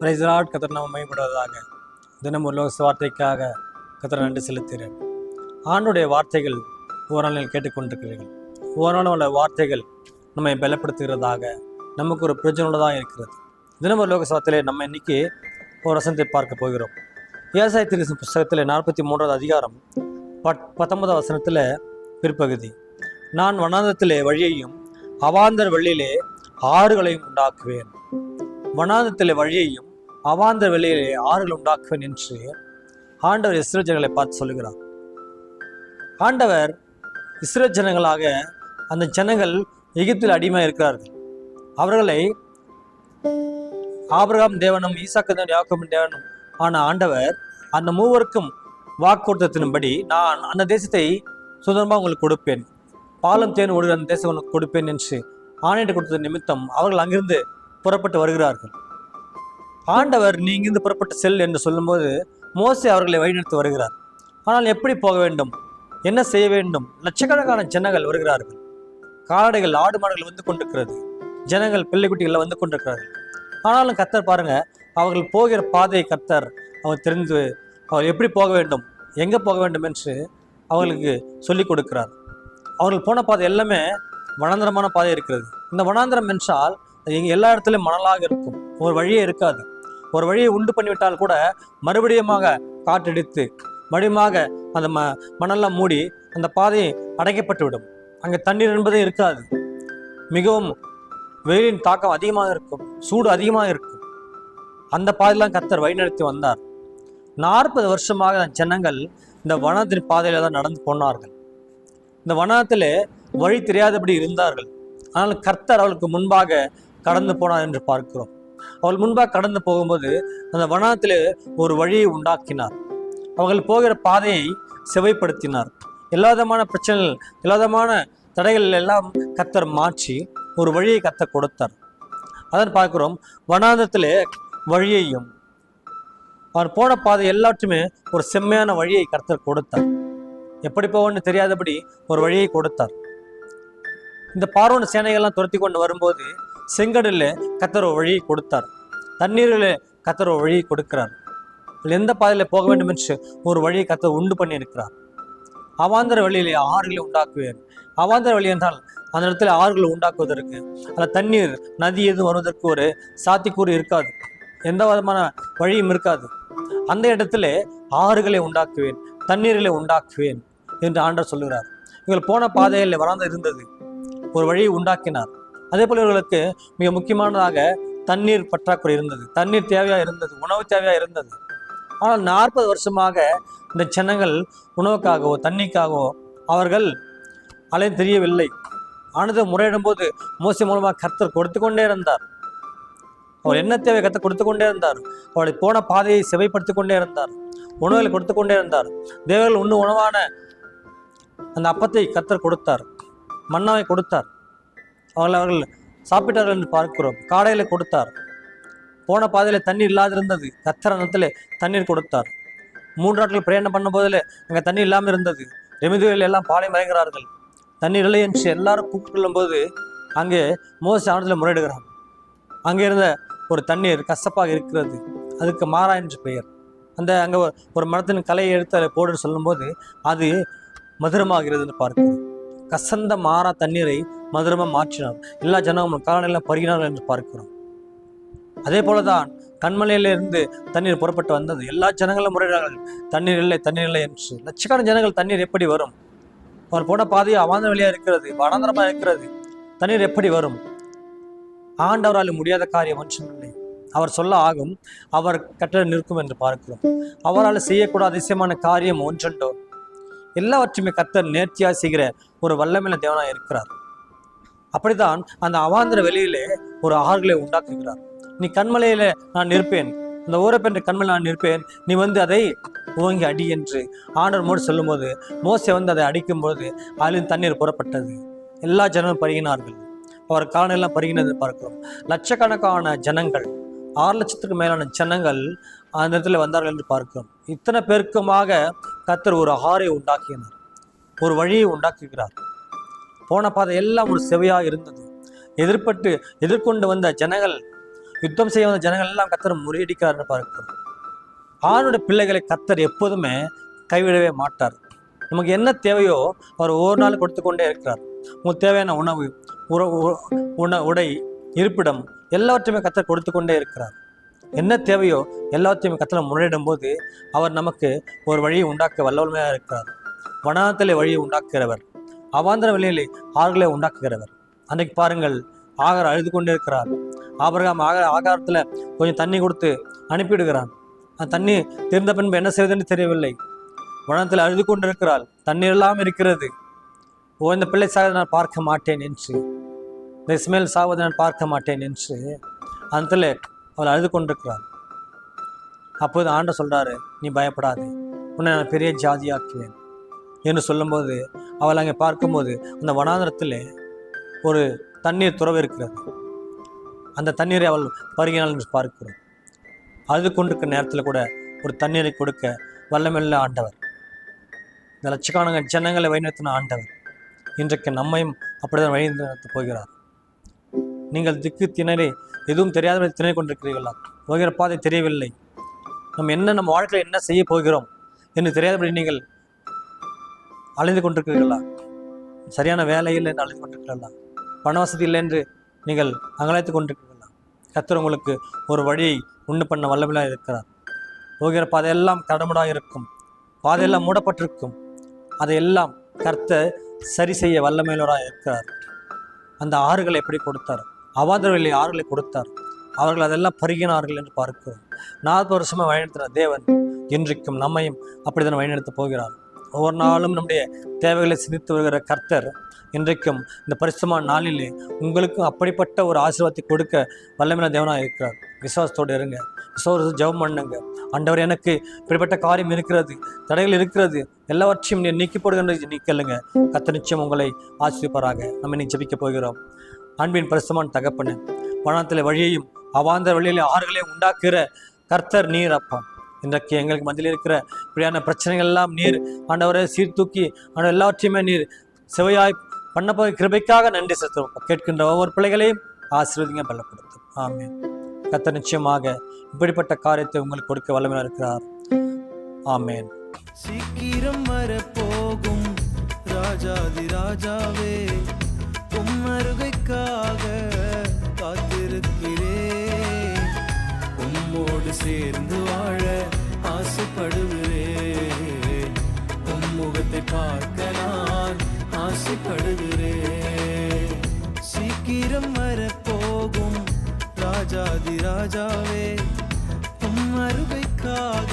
பிரைசராட் கத்தர் நாம் மேம்படுவதாக தினம் ஒரு லோக வார்த்தைக்காக கத்தர் நன்றி செலுத்துகிறேன். ஆண்டுடைய வார்த்தைகள் ஓராளில் கேட்டுக்கொண்டிருக்கிறீர்கள். ஒரு உள்ள வார்த்தைகள் நம்மை பலப்படுத்துகிறதாக நமக்கு ஒரு பிரச்சனையுள்ளதாக இருக்கிறது. தினம் ஒரு லோக சவத்திலே நம்ம இன்னைக்கு ஒரு வசனத்தை பார்க்க போகிறோம். விவசாயத்திற்கு புஸ்தகத்தில் நாற்பத்தி மூன்றாவது அதிகாரம் பட் பத்தொன்பதாம் வசனத்தில் பிற்பகுதி. நான் வனாந்தத்திலே வழியையும் அவாந்தர் வழியிலே ஆறுகளையும் உண்டாக்குவேன். வனாந்தத்திலே வழியையும் அவாந்த வெளியிலே ஆறுகள் உண்டாக்குவேன் என்று ஆண்டவர் இஸ்ரோ ஜனங்களை பார்த்து சொல்லுகிறார். ஆண்டவர் இஸ்ரோ ஜனங்களாக அந்த ஜனங்கள் எகிப்தில் அடிமை இருக்கிறார்கள். அவர்களை ஆபிரகாம் தேவனும் ஈசாக்கு தேவனும் தேவனும் ஆன ஆண்டவர் அந்த மூவருக்கும் வாக்குறுத்தத்தின்படி நான் அந்த தேசத்தை சுதந்திரமாக உங்களுக்கு கொடுப்பேன். பாலம் தேன் ஓடுகிற அந்த தேசம் உனக்கு கொடுப்பேன் என்று ஆணையிட்டு கொடுத்த நிமித்தம் அவர்கள் அங்கிருந்து புறப்பட்டு வருகிறார்கள். ஆண்டவர் நீங்கிருந்து புறப்பட்டு செல் என்று சொல்லும்போது மோசே அவர்களை வழிநடத்தி வருகிறார். ஆனால் எப்படி போக வேண்டும்? என்ன செய்ய வேண்டும்? லட்சக்கணக்கான ஜனங்கள் வருகிறார்கள். காலடைகள் ஆடு மாடுகள் வந்து கொண்டிருக்கிறது. ஜனங்கள் பிள்ளைக்குட்டிகள் வந்து கொண்டிருக்கிறார்கள். ஆனாலும் கத்தர் பாருங்க அவர்கள் போகிற பாதையை கத்தர் அவர் தெரிந்து அவர் எப்படி போக வேண்டும் எங்கே போக வேண்டும் என்று அவர்களுக்கு சொல்லிக் கொடுக்கிறார். அவர்கள் போன பாதை எல்லாமே வனாந்திரமான பாதை இருக்கிறது. இந்த வனாந்திரம் என்றால் எங்கள் எல்லா இடத்துலையும் மணலாக இருக்கும். ஒரு வழியே இருக்காது. ஒரு வழியை உண்டு பண்ணிவிட்டால் கூட மறுபடியுமாக காற்றடித்து மறுபடியுமாக அந்த ம மணல்லாம் மூடி அந்த பாதை அடைக்கப்பட்டுவிடும். அங்கே தண்ணீர் என்பதே இருக்காது. மிகவும் வெயிலின் தாக்கம் அதிகமாக இருக்கும் சூடு அதிகமாக இருக்கும். அந்த பாதையெல்லாம் கத்தர் வழிநடத்தி வந்தார். நாற்பது வருஷமாக அந்த ஜனங்கள் இந்த வனத்தின் பாதையில் தான் நடந்து போனார்கள். இந்த வனத்தில் வழி தெரியாதபடி இருந்தார்கள். ஆனால் கர்த்தர் அவளுக்கு முன்பாக கடந்து போனார் என்று பார்க்கிறோம். அவள் முன்பாக கடந்து போகும்போது அந்த வனத்தில் ஒரு வழியை உண்டாக்கினார். அவர்கள் போகிற பாதையை செவைப்படுத்தினார். எல்லா விதமான பிரச்சனைகள் எல்லா விதமான தடைகள் எல்லாம் கத்தர் மாற்றி ஒரு வழியை கத்த கொடுத்தார். அதான் பார்க்குறோம் வனாந்தத்திலே வழியையும். அவர் போன பாதை எல்லாற்றுமே ஒரு செம்மையான வழியை கர்த்தர் கொடுத்தார். எப்படி போவோன்னு தெரியாதபடி ஒரு வழியை கொடுத்தார். இந்த பார்வன சேனைகள்லாம் துரத்தி கொண்டு வரும்போது செங்கடலில் கத்தர் வழி வழியை கொடுத்தார். தண்ணீரில் கத்தர் வழி வழியை கொடுக்கிறார் எந்த பாதையில் போக வேண்டும் என்று ஒரு வழியை கத்தர் உண்டு பண்ணியிருக்கிறார். அவாந்தர வழியிலே ஆறுகளை உண்டாக்குவேன். அவாந்தர வழி என்றால் அந்த இடத்துல ஆறுகளை உண்டாக்குவதற்கு அந்த தண்ணீர் நதி எதுவும் வருவதற்கு ஒரு சாத்திக்கூறு இருக்காது. எந்த விதமான வழியும் இருக்காது. அந்த இடத்துல ஆறுகளை உண்டாக்குவேன் தண்ணீர்களை உண்டாக்குவேன் என்று ஆண்டர் சொல்லுகிறார். இவர்கள் போன பாதையில் வராந்த இருந்தது. ஒரு வழியை உண்டாக்கினார். அதே போல் இவர்களுக்கு மிக முக்கியமானதாக தண்ணீர் பற்றாக்குறை இருந்தது. தண்ணீர் தேவையாக இருந்தது உணவு தேவையாக இருந்தது. ஆனால் நாற்பது வருஷமாக இந்த ஜனங்கள் உணவுக்காகவோ தண்ணிக்காகவோ அவர்கள் அலை தெரியவில்லை. ஆனது முறையிடும் போது மோசி மூலமாக கர்த்தர் கொடுத்து கொண்டே இருந்தார். அவர் என்ன தேவை கத்தை கொடுத்து கொண்டே இருந்தார். அவளை போன பாதையை செவைப்படுத்தி கொண்டே இருந்தார். உணவுகளை கொடுத்து கொண்டே இருந்தார். தேவர்கள் உண்ணு உணவான அந்த அப்பத்தை கத்தர் கொடுத்தார். மன்னாவை கொடுத்தார். அவர்கள் அவர்கள் சாப்பிட்டார்கள் என்று பார்க்கிறோம். காடையில் கொடுத்தார். போன பாதையில் தண்ணீர் இல்லாதிருந்தது. கத்திர அன்னத்தில் தண்ணீர் கொடுத்தார். மூன்று நாட்கள் பிரயாணம் பண்ணும் போதில் அங்கே தண்ணி இல்லாமல் இருந்தது. ரெமிதுகள் எல்லாம் பாலை மறைகிறார்கள். தண்ணீர் இல்லை என்று எல்லாரும் கூப்பிட்டு போது அங்கே மோசி ஆனத்தில் முறையிடுகிறான். அங்கே இருந்த ஒரு தண்ணீர் கசப்பாக இருக்கிறது. அதுக்கு மாறா என்று பெயர். அந்த அங்கே ஒரு மரத்தின் கலையை எடுத்து அதை போடுன்னு சொல்லும்போது அது மதுரமாகிறதுன்னு பார்க்கிறோம். கசந்த மாறா தண்ணீரை மதுரமாக மாற்றினார். எல்லா ஜனங்களும் காலநிலை பருகினார்கள் என்று பார்க்கிறோம். அதே போலதான் கண்மலையிலிருந்து தண்ணீர் புறப்பட்டு வந்தது. எல்லா ஜனங்களும் முறையிடார்கள் தண்ணீர் இல்லை தண்ணீர் இல்லை என்று. லட்சக்கணக்கான ஜனங்கள் தண்ணீர் எப்படி வரும்? அவர் போன பாதை அவாந்த வழியாக இருக்கிறது வனாந்தரமாக இருக்கிறது. தண்ணீர் எப்படி வரும்? ஆண்டவரால் முடியாத காரியம் மனுஷன் அவர் சொல்ல ஆகும் அவர் கட்டளை நிற்கும் என்று பார்க்கிறோம். அவரால் செய்யக்கூடாத அதிசயமான காரியம் ஒன்றுண்டோ. எல்லாவற்றையுமே கத்தர் நேர்த்தியாக செய்கிற ஒரு வல்லமையில தேவனாக இருக்கிறார். அப்படித்தான் அந்த அவாந்திர வெளியிலே ஒரு ஆறுகளை உண்டாக்குகிறார். நீ கண்மலையில நான் நிற்பேன். அந்த ஊரப்பென்ற கண்மலை நான் நிற்பேன். நீ வந்து அதை ஓங்கி அடி என்று ஆண்டர் மோடு சொல்லும்போது மோசை வந்து அதை அடிக்கும்போது அதிலும் தண்ணீர் புறப்பட்டது. எல்லா ஜனங்களும் பருகினார்கள். அவர் காலனெல்லாம் பருகினதை பார்க்கிறோம். லட்சக்கணக்கான ஜனங்கள் ஆறு லட்சத்துக்கு மேலான ஜனங்கள் அந்த இடத்துல வந்தார்கள் என்று பார்க்கிறோம். இத்தனை பேருக்குமாக கத்தர் ஒரு ஆறை உண்டாக்கினார். ஒரு வழியை உண்டாக்குகிறார். போன பாதை எல்லாம் ஒரு செவையாக இருந்தது. எதிர்பட்டு எதிர்கொண்டு வந்த ஜனங்கள் யுத்தம் செய்ய வந்த ஜனங்கள் எல்லாம் கத்தர் முறியடிக்கிறார்னு பார்க்கிறோம் ஆணுடைய பிள்ளைகளை கத்தர் எப்போதுமே கைவிடவே மாட்டார். நமக்கு என்ன தேவையோ அவர் ஒவ்வொரு நாள் கொடுத்து கொண்டே இருக்கிறார். உங்களுக்கு தேவையான உணவு உற உ- உண உடை இருப்பிடம் எல்லாவற்றையுமே கத்தர் கொடுத்து கொண்டே இருக்கிறார். என்ன தேவையோ எல்லாத்தையுமே கத்தரை முறையிடும் போது அவர் நமக்கு ஒரு வழியை உண்டாக்க வல்லவன்மையாக இருக்கிறார். வனாந்தலை வழியை உண்டாக்குகிறவர். அவாந்தர வழியிலே ஆறுகளை உண்டாக்குகிறவர். அன்றைக்கு பாருங்கள் ஆகார் அழுது கொண்டே இருக்கிறார் ஆபரகாம் ஆக ஆகாரத்தில் கொஞ்சம் தண்ணி கொடுத்து அனுப்பிவிடுகிறான். அந்த தண்ணி தெரிந்த பின்பு என்ன செய்வதுன்னு தெரியவில்லை. உணத்தில் அழுது கொண்டிருக்கிறாள். தண்ணீர் எல்லாம் இருக்கிறது. ஓ இந்த பிள்ளை சாக நான் பார்க்க மாட்டேன் என்று. இந்த இஸ்மேல் சாவதை நான் பார்க்க மாட்டேன் என்று அந்தத்தில் அவள் அழுது கொண்டிருக்கிறாள். அப்போது ஆண்ட சொல்கிறாரு நீ பயப்படாது. உன்னை நான் பெரிய ஜாதியாக்குவேன். என்று சொல்லும்போது அவள் அங்கே பார்க்கும்போது அந்த வனாந்திரத்தில் ஒரு தண்ணீர் துறவு இருக்கிறது அந்த தண்ணீரை அவள் பருகினாள் என்று பார்க்கிறோம். அழுது கொண்டிருக்கிற நேரத்தில் கூட ஒரு தண்ணீரை கொடுக்க வல்லமெல்ல ஆண்டவர். இந்த லட்சக்கணக்கான ஜனங்களை வழிநடத்தின ஆண்டவர் இன்றைக்கு நம்மையும் அப்படிதான் வழிநடத்த போகிறார். நீங்கள் திக்கு திணறி எதுவும் தெரியாத திணறி கொண்டிருக்கிறீர்களா? போகிற பாதை தெரியவில்லை. நம்ம என்ன நம்ம வாழ்க்கையில் என்ன செய்ய போகிறோம் என்று தெரியாதபடி நீங்கள் அலைந்து கொண்டிருக்கிறீர்களா? சரியான வேலை இல்லை என்று அலைந்து கொண்டிருக்கிறீர்களா? பண வசதி இல்லை என்று நீங்கள் அங்கலாய்த்து கொண்டிருக்கிறீர்களா? கத்தர் உங்களுக்கு ஒரு வழியை உண்டு பண்ண வல்லமையாக இருக்கிறார். போகிற பாதையெல்லாம் தடமுடாக இருக்கும். பாதையெல்லாம் மூடப்பட்டிருக்கும். அதையெல்லாம் கர்த்த சரி செய்ய வல்லமையிலோராக இருக்கிறார். அந்த ஆறுகளை எப்படி கொடுத்தார்? அவாதரவில்லை ஆறுகளை கொடுத்தார். அவர்கள் அதெல்லாம் பருகினார்கள் என்று பார்க்கிறோம். நாற்பது வருஷமாக வழிநடத்தின தேவன் இன்றைக்கும் நம்மையும் அப்படித்தான் வழிநடத்த போகிறார். ஒவ்வொரு நாளும் நம்முடைய தேவைகளை சிந்தித்து வருகிற கர்த்தர் இன்றைக்கும் இந்த பரிசுமான நாளிலே உங்களுக்கும் அப்படிப்பட்ட ஒரு ஆசீர்வாதத்தை கொடுக்க வல்லமையான தேவனாக இருக்கிறார். விசுவாசத்தோடு இருங்க. விசுவாசத்தை ஜெபம் பண்ணுங்க. ஆண்டவர் எனக்கு இப்படிப்பட்ட காரியம் இருக்கிறது தடைகள் இருக்கிறது எல்லாவற்றையும் நீ நீக்கி போடுகின்ற நீக்கலுங்க கத்த நிச்சயம் உங்களை ஆசிரியப்பாராக நம்ம இன்னைக்கு ஜெபிக்க போகிறோம். அன்பின் பரிசுமான தகப்பனு வனத்தில் வழியையும் அவாந்த வழியிலே ஆறுகளை உண்டாக்குகிற கர்த்தர் நீர் அப்பா. இன்றைக்கு எங்களுக்கு மத்தியில் இருக்கிற இப்படியான பிரச்சனைகள் எல்லாம் நீர் ஆண்டவரை சீர்தூக்கி ஆண்டவர் எல்லாவற்றையுமே நீர் செவையாய் பண்ணப்போ கிருபைக்காக நன்றி செலுத்துவோம். கேட்கின்ற ஒவ்வொரு பிள்ளைகளையும் ஆசீர்வதிங்க பலப்படுத்தும். ஆமே கத்த நிச்சயமாக இப்படிப்பட்ட காரியத்தை உங்களுக்கு கொடுக்க வல்லமையாக இருக்கிறார். ஆமேன். சீக்கிரம் வரப்போகும் ராஜாதி ராஜாவே உம்மருகைக்காக உம்மோடு சேர்ந்து வாழ ஆசைப்படுகிறேன் உம் முகத்தை பார்க்க நான் ஆசைப்படுகிறேன் சீக்கிரம் வரப்போகும் ராஜாதி ராஜாவே உம் அருமைக்காக